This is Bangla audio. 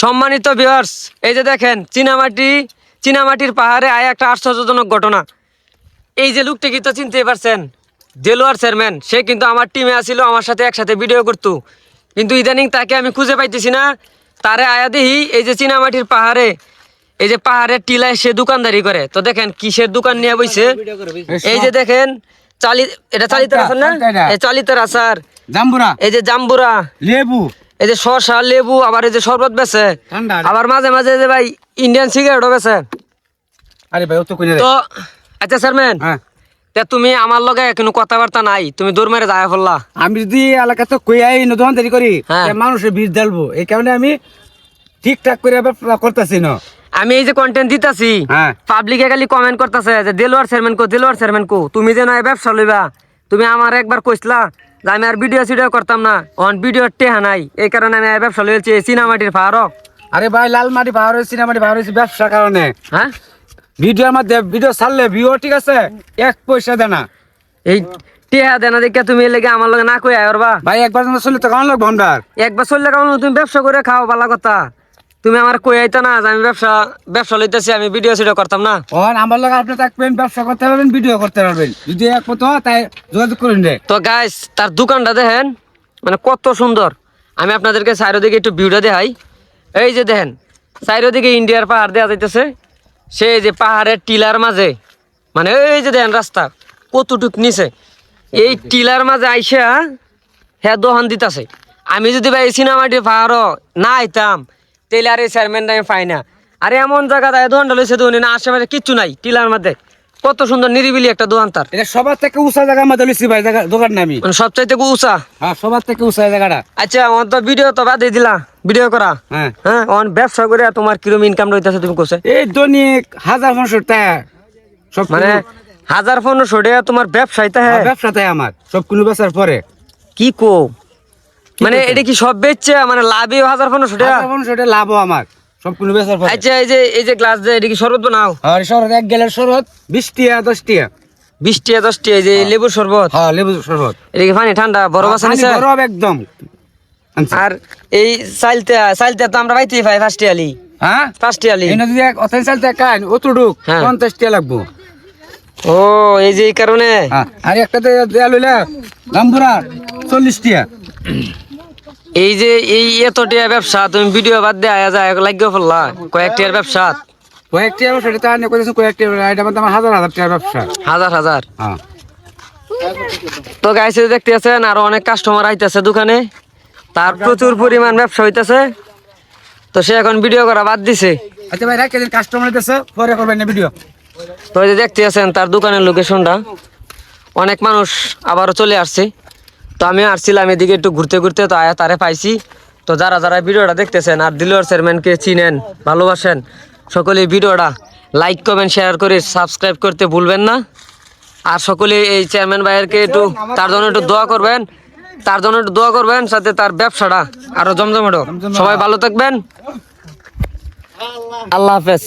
সম্মানিত ভিউয়ার্স এই যে দেখেন চীনামাটি চীনামাটির পাহাড়ে আয় একটা আশ্চর্যজনক ঘটনা। এই যে লোকটি কিন্তু চিনতে পারছেন দেলোয়ার চেয়ারম্যান সে কিন্তু আমার টিমে আসিল আমার সাথে একসাথে ভিডিও করতো। কিন্তু ইদানিং তাকে আমি খুঁজে পাইতেছি না তারে আয়া দেখি এই যে চীনামাটির পাহাড়ে এই যে পাহাড়ের টিলায় সে দোকানদারি করে। তো দেখেন কিসের দোকান নিয়ে বইছে? এই যে দেখেন চালি এটা চালিতার আসার না? এই চালিতার আসার জাম্বুরা। এই যে জাম্বুরা। লেবু। এই যে শসা লেবু আবার এই যে শরবত বেছে আবার মাঝে মাঝে যে ভাই ইন্ডিয়ান সিগারেটও বেছে আরে ভাই তো তো আচ্ছা স্যারম্যান হ্যাঁ। তে তুমি আমার লগে কোনো কথাবার্তা নাই তুমি দৌড় মেরে যায় ফেললা আমি যদি এলাকাতে কই আই নতুন দেরি করি হ্যাঁ। তে মানুষের বীজ ডালবো এই কারণে আমি ঠিকঠাক করে করতেছি না। আমি এই যে কন্টেন্ট দিতাছি হ্যাঁ। পাবলিকে খালি কমেন্ট করতেছে যে দেলোয়ার চেয়ারম্যান কো দেলোয়ার চেয়ারম্যান কো তুমি যে নয় ব্যবসা লইবা। তুমি আমার একবার কইসলা যে আমি আর ভিডিও সিডিও করতাম না। অন ভিডিও টেহা নাই। এই কারণে আমি আর ব্যবসা লইছি চীনামাটির ফারক আরে ভাই লালমাটি পাহাড় হয়েছি সিনেমাটি পাহাড় হয়েছি ব্যবসার কারণে। হ্যাঁ? ভিডিওর মধ্যে ভিডিও ছাড়লে ভিউ ঠিক আছে এক পয়সা দেয় না। এই টেহা দেনা দেখে তুমি লেগে আমার লগে না কই আয়রবা ভাই একবার যখন চলে তো কেমন লাগবে ভন্ডার? একবার চললে কেমন তুমি ব্যবসা করে খাও ভালো কথা। তুমি আমার কই আইতা না যে আমি ব্যবসা ব্যবসা লইতেছি আমি ভিডিও সিডিও করতাম না? ও আমার লোক আপনি থাকবেন ব্যবসা করতে পারবেন ভিডিও করতে পারবেন। যদি এক মতো তাই যোগাযোগ করুন রে। তো গাইস তার দোকানটা দেখেন মানে কত সুন্দর। আমি আপনাদেরকে চারিদিকে একটু ভিউটা দেখাই। এই যে দেখেন চারিদিকে ইন্ডিয়ার পাহাড় দেওয়া যাইতেছে। সেই যে পাহাড়ের টিলার মাঝে মানে এই যে দেখেন রাস্তা কতটুক নিচে। এই টিলার মাঝে আইসা হ্যাঁ দোহান দিতেছে। আমি যদি ভাই সিনেমাটি পাহাড় না আইতাম এই চেয়ারম্যানটা আমি পাই না। আরে এমন জায়গা দেয় দোকানটা লইছে দোকান না আশেপাশে কিচ্ছু নাই টিলার মধ্যে। কত সুন্দর নিরিবিলি একটা দোকান তার। এটা সবার থেকে উঁচা জায়গার মধ্যে লইছি ভাই জায়গা দোকান নামি মানে সবচাইতে উঁচা? হ্যাঁ সবার থেকে উঁচা জায়গাটা। আচ্ছা আমার তো ভিডিও তো বাদে দিলা ভিডিও করা। হ্যাঁ। হ্যাঁ অন ব্যবসা করে তোমার কিরম ইনকাম রইতেছে তুমি কোসে এই দৈনিক হাজার পনেরোশো টাকা। সব মানে হাজার পনেরোশো টাকা তোমার ব্যবসায়ীতে হ্যাঁ। ব্যবসাতে আমার সব কোনো বেচার পরে। কি কো মানে এটা কি সব বেচছে? মানে লাভে হাজার পনেরোশো টাকা? পনেরোশো টাকা লাভও আমার। সব কোনো বেচার পরে। আচ্ছা এই যে এই যে গ্লাস যে এটা কি শরবত বানাও? আর শরৎ এক গেলের শরৎ বিশ টিয়া দশ টিয়া। বিশ টিয়া দশ টিয়া এই যে লেবুর শরবত? হ্যাঁ লেবু শরবত। এটা কি পানি ঠান্ডা? বরফ আছে? বরফ একদম। আর এই চাইলতে চাইলতে তো আমরা পাইতেই পাই ফার্স্ট ইয়ালি হ্যাঁ? ফার্স্ট ইয়ালি এই নদী এক অথেন চালতে কান অতটুক হ্যাঁ। পঞ্চাশ টিয়া লাগবো। ও এই যে এই কারণে? হ্যাঁ। আর একটা দেয়া লইলে গাম্বুরা চল্লিশ টিয়া। এই যে এই এত টিয়া ব্যবসা তুমি ভিডিও বাদ দিয়ে আয়া যায় লাগিয়ে ফেললা। কয়েকটিয়ার ব্যবসা? কয়েক টিয়া ব্যবসা এটা আমি কইতেছি কয়েক টিয়া ব্যবসা, এটা মধ্যে আমার হাজার হাজার টিয়া ব্যবসা। হাজার হাজার? হ্যাঁ। তো গাইছে দেখতে আছেন আরও অনেক কাস্টমার আইতেছে দোকানে। তার প্রচুর পরিমাণ ব্যবসা হইতেছে। তো সে এখন ভিডিও করা বাদ দিছে। আচ্ছা ভাই রাখ কেদিন কাস্টমার দিতেছে পরে করবেন না ভিডিও তো এই যে দেখতে আছেন তার দোকানের লোকেশনটা অনেক মানুষ আবারও চলে আসছে। তো আমি আসছিলাম এদিকে একটু ঘুরতে ঘুরতে, তো আয়া তারে পাইছি। তো যারা যারা ভিডিওটা দেখতেছেন আর দিলোয়ার চেয়ারম্যানকে চিনেন, ভালোবাসেন, সকলে ভিডিওটা লাইক কমেন্ট শেয়ার করে সাবস্ক্রাইব করতে ভুলবেন না। আর সকলে এই চেয়ারম্যান ভাইয়েরকে একটু, তার জন্য একটু দোয়া করবেন, তার জন্য একটু দোয়া করবেন সাথে তার ব্যবসাটা আরও জমজমাটো সবাই ভালো থাকবেন। আল্লাহ হাফেজ।